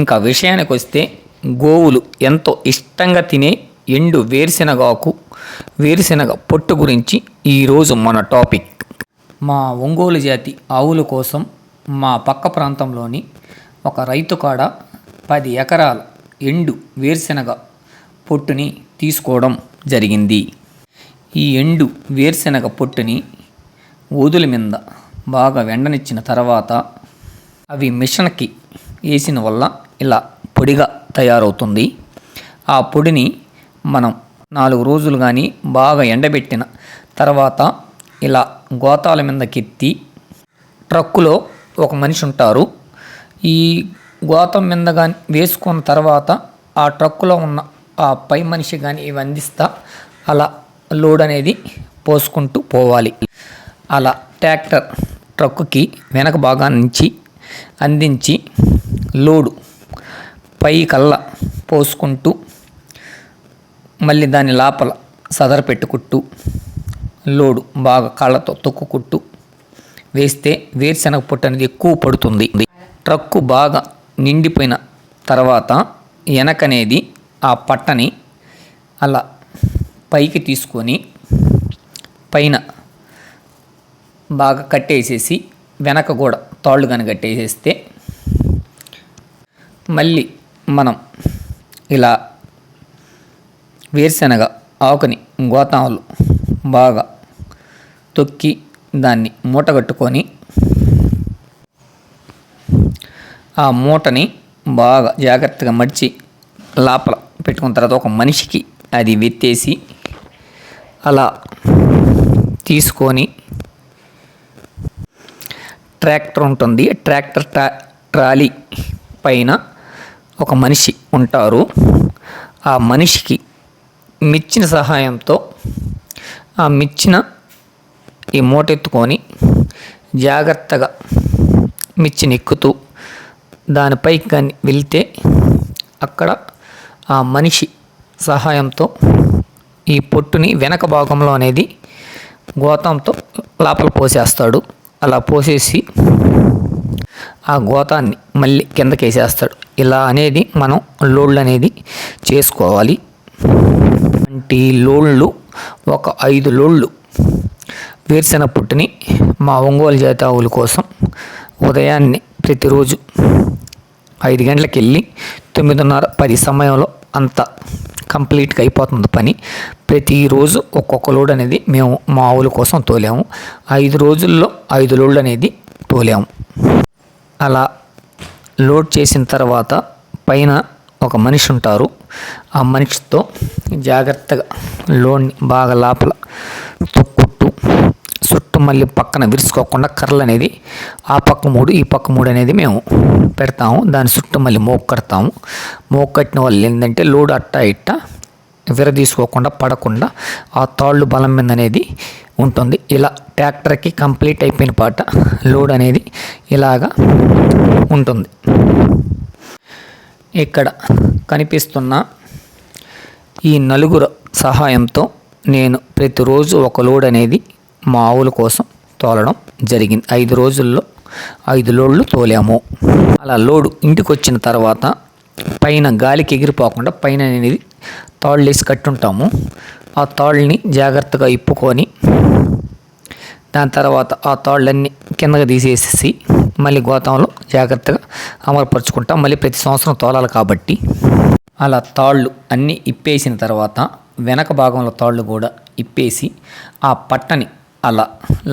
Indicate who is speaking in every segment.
Speaker 1: ఇంకా విషయానికి వస్తే గోవులు ఎంతో ఇష్టంగా తినే ఎండు వేరుశెనగాకు వేరుశెనగ పొట్టు గురించి ఈరోజు మన టాపిక్. మా ఒంగోలు జాతి ఆవుల కోసం మా పక్క ప్రాంతంలోని ఒక రైతు కాడ పది ఎకరాల ఎండు వేరుశెనగ పొట్టుని తీసుకోవడం జరిగింది. ఈ ఎండు వేరుశెనగ పొట్టుని ఊదుల మీద బాగా వెండనిచ్చిన తర్వాత అవి మిషన్కి వేసిన వల్ల ఇలా పొడిగా తయారవుతుంది. ఆ పొడిని మనం నాలుగు రోజులు కానీ బాగా ఎండబెట్టిన తర్వాత ఇలా గోతాల మీదకెత్తి ట్రక్కులో ఒక మనిషి ఉంటారు. ఈ గోతం మీద కానీ వేసుకున్న తర్వాత ఆ ట్రక్కులో ఉన్న ఆ పై మనిషి కానీ ఇవి అందిస్తా అలా లోడ్ అనేది పోసుకుంటూ పోవాలి. అలా ట్రాక్టర్ ట్రక్కుకి వెనక భాగా నుంచి అందించి లోడు పై కళ్ళ పోసుకుంటూ మళ్ళీ దాని లోపల సదర పెట్టుకుంటూ లోడు బాగా కాళ్ళతో తొక్కుకుంటూ వేస్తే వేరుశనగ పొట్టు అనేది ఎక్కువ పడుతుంది. ట్రక్కు బాగా నిండిపోయిన తర్వాత వెనకనేది ఆ పట్టని అలా పైకి తీసుకొని పైన బాగా కట్టేసేసి వెనక కూడా తాళ్ళు కనుక కట్టేసేస్తే మళ్ళీ మనం ఇలా వేరుశనగ ఆకుని గోతాములు బాగా తొక్కి దాన్ని మూట కట్టుకొని ఆ మూటని బాగా జాగ్రత్తగా మడిచి లోపల పెట్టుకున్న తర్వాత ఒక మనిషికి అది వెత్తేసి అలా తీసుకొని ట్రాక్టర్ ఉంటుంది. ట్రాక్టర్ ట్రా ట్రాలీ పైన ఒక మనిషి ఉంటారు. ఆ మనిషికి మిచ్చిన సహాయంతో ఆ మిచ్చిన ఈ మూటెత్తుకొని జాగ్రత్తగా మిచ్చిని ఎక్కుతూ దానిపైకి కానీ వెళ్తే అక్కడ ఆ మనిషి సహాయంతో ఈ పొట్టుని వెనక భాగంలో అనేది గోతంతో లోపల పోసేస్తాడు. అలా పోసేసి ఆ గోతాన్ని మళ్ళీ కిందకి వేసేస్తాడు ఇలా అనేది మనం లోడ్లు అనేది చేసుకోవాలి. వంటి లోళ్ళు ఒక ఐదు లోళ్ళు వేరుశెనగ పుట్టుని మా ఒంగోలు జాతి ఆవుల కోసం ఉదయాన్నే ప్రతిరోజు ఐదు గంటలకు వెళ్ళి తొమ్మిదిన్నర పది సమయంలో అంత కంప్లీట్గా అయిపోతుంది పని. ప్రతిరోజు ఒక్కొక్క లోడ్ అనేది మేము మా ఆవుల కోసం తోలాము. ఐదు రోజుల్లో ఐదు లోడ్ అనేది తోలాము. అలా లోడ్ చేసిన తర్వాత పైన ఒక మనిషి ఉంటారు ఆ మనిషితో జాగ్రత్తగా లోన్ని బాగా లోపల తొక్కుంటూ చుట్టూ మళ్ళీ పక్కన విరుచుకోకుండా కర్రలు అనేది ఆ పక్క మూడు ఈ పక్క మూడు అనేది మేము పెడతాము. దాని చుట్టూ మళ్ళీ మోక్ కడతాము. మోక్ కట్టిన వాళ్ళు ఏంటంటే లోడ్ అట్టా ఇట్ట విరదీసుకోకుండా పడకుండా ఆ తాళ్ళు బలం మీద అనేది ఉంటుంది. ఇలా ట్రాక్టర్కి కంప్లీట్ అయిపోయిన పాట లోడ్ అనేది ఇలాగా ఉంటుంది. ఇక్కడ కనిపిస్తున్న ఈ నలుగురు సహాయంతో నేను ప్రతిరోజు ఒక లోడ్ అనేది మా ఆవుల కోసం తోలడం జరిగింది. ఐదు రోజుల్లో ఐదు లోడ్లు తోలాము. అలా లోడు ఇంటికి వచ్చిన తర్వాత పైన గాలికి ఎగిరిపోకుండా పైన అనేది తాళ్ళు వేసి కట్టుంటాము. ఆ తాళ్ళని జాగ్రత్తగా ఇప్పుకొని దాని తర్వాత ఆ తాళ్ళన్నీ కిందకి తీసేసి మళ్ళీ గోతంలో జాగ్రత్తగా అమలుపరుచుకుంటాం. మళ్ళీ ప్రతి సంవత్సరం తోలాలి కాబట్టి. అలా తాళ్ళు అన్నీ ఇప్పేసిన తర్వాత వెనక భాగంలో తాళ్ళు కూడా ఇప్పేసి ఆ పట్టని అలా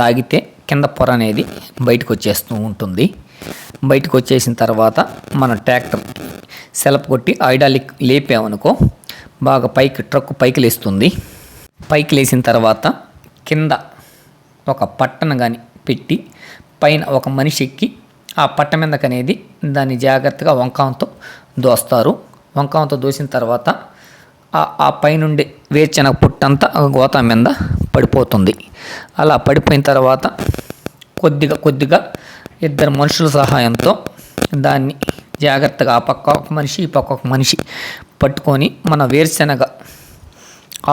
Speaker 1: లాగితే కింద పొర అనేది బయటకు వచ్చేస్తూ ఉంటుంది. బయటకు వచ్చేసిన తర్వాత మన ట్రాక్టర్ సెలపు కొట్టి ఐడాలిక్ లేపామనుకో బాగా పైకి ట్రక్ పైకి లేస్తుంది పైకి లేసిన తర్వాత కింద ఒక పట్టను కానీ పెట్టి పైన ఒక మనిషి ఎక్కి ఆ పట్ట మీదకి అనేది దాన్ని జాగ్రత్తగా వంకాంతో దోస్తారు. వంకాంతో దోసిన తర్వాత ఆ ఆ పైనుండి వేరుశనగ పుట్టంతా ఆ మీద పడిపోతుంది. అలా పడిపోయిన తర్వాత కొద్దిగా కొద్దిగా ఇద్దరు మనుషుల సహాయంతో దాన్ని జాగ్రత్తగా ఆ పక్క ఒక మనిషి ఈ పక్క ఒక మనిషి పట్టుకొని మన వేరుశెనగ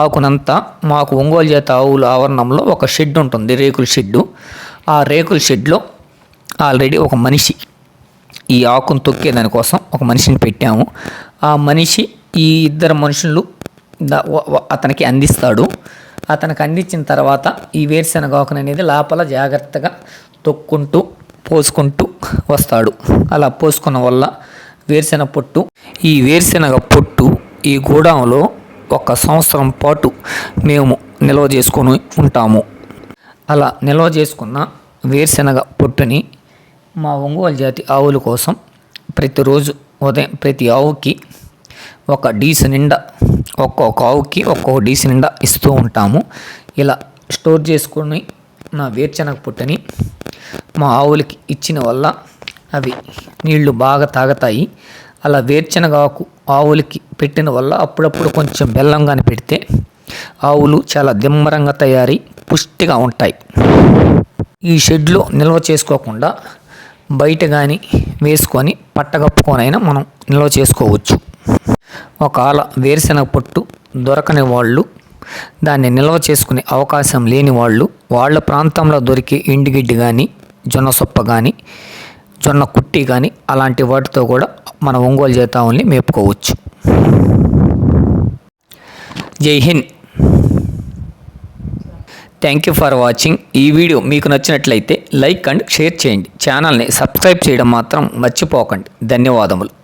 Speaker 1: ఆకునంతా మాకు ఒంగోలు చేత ఆవుల ఆవరణంలో ఒక షెడ్ ఉంటుంది రేకుల షెడ్డు. ఆ రేకుల షెడ్లో ఆల్రెడీ ఒక మనిషి ఈ ఆకును తొక్కే దానికోసం ఒక మనిషిని పెట్టాము. ఆ మనిషి ఈ ఇద్దరు మనుషులు అతనికి అందిస్తాడు. అతనికి అందించిన తర్వాత ఈ వేరుశెనగ ఆకును అనేది లోపల జాగ్రత్తగా తొక్కుంటూ పోసుకుంటూ వస్తాడు. అలా పోసుకున్న వల్ల వేరుశెనగ పొట్టు. ఈ వేరుశెనగ పొట్టు ఈ గూడెంలో ఒక సంవత్సరం పాటు మేము నిల్వ చేసుకొని ఉంటాము. అలా నిల్వ చేసుకున్న వేరుశెనగ పొట్టుని మా ఒంగోలు జాతి ఆవుల కోసం ప్రతిరోజు ఉదయం ప్రతి ఆవుకి ఒక డీసు నిండా ఒక్కొక్క ఆవుకి ఒక్కొక్క డీసు నిండా ఇస్తూ ఉంటాము. ఇలా స్టోర్ చేసుకొని నా వేరుశెనగ పొట్టుని మా ఆవులకి ఇచ్చిన వల్ల అవి నీళ్ళు బాగా తాగుతాయి. అలా వేరుశెనగ ఆకు ఆవులకి పెట్టిన వల్ల అప్పుడప్పుడు కొంచెం బెల్లం కానీ పెడితే ఆవులు చాలా దిమ్మరంగా తయారై పుష్టిగా ఉంటాయి. ఈ షెడ్లో నిల్వ చేసుకోకుండా బయట కానీ వేసుకొని పట్టగప్పుకొనైనా మనం నిల్వ చేసుకోవచ్చు. ఒకవేళ వేరుశెనగ పొట్టు దొరకని వాళ్ళు దాన్ని నిల్వ చేసుకునే అవకాశం లేని వాళ్ళు వాళ్ళ ప్రాంతంలో దొరికే ఎండుగిడ్డి కానీ జొన్న సొప్ప కానీ జొన్న కుట్టి కానీ అలాంటి వాటితో కూడా మన ఒంగోలు చేతావుల్ని మేపుకోవచ్చు. Jai Hind. Thank you for watching. ఈ వీడియో మీకు నచ్చినట్లయితే లైక్ అండ్ షేర్ చేయండి. ఛానల్ని సబ్స్క్రైబ్ చేయడం మాత్రం మర్చిపోకండి. ధన్యవాదములు.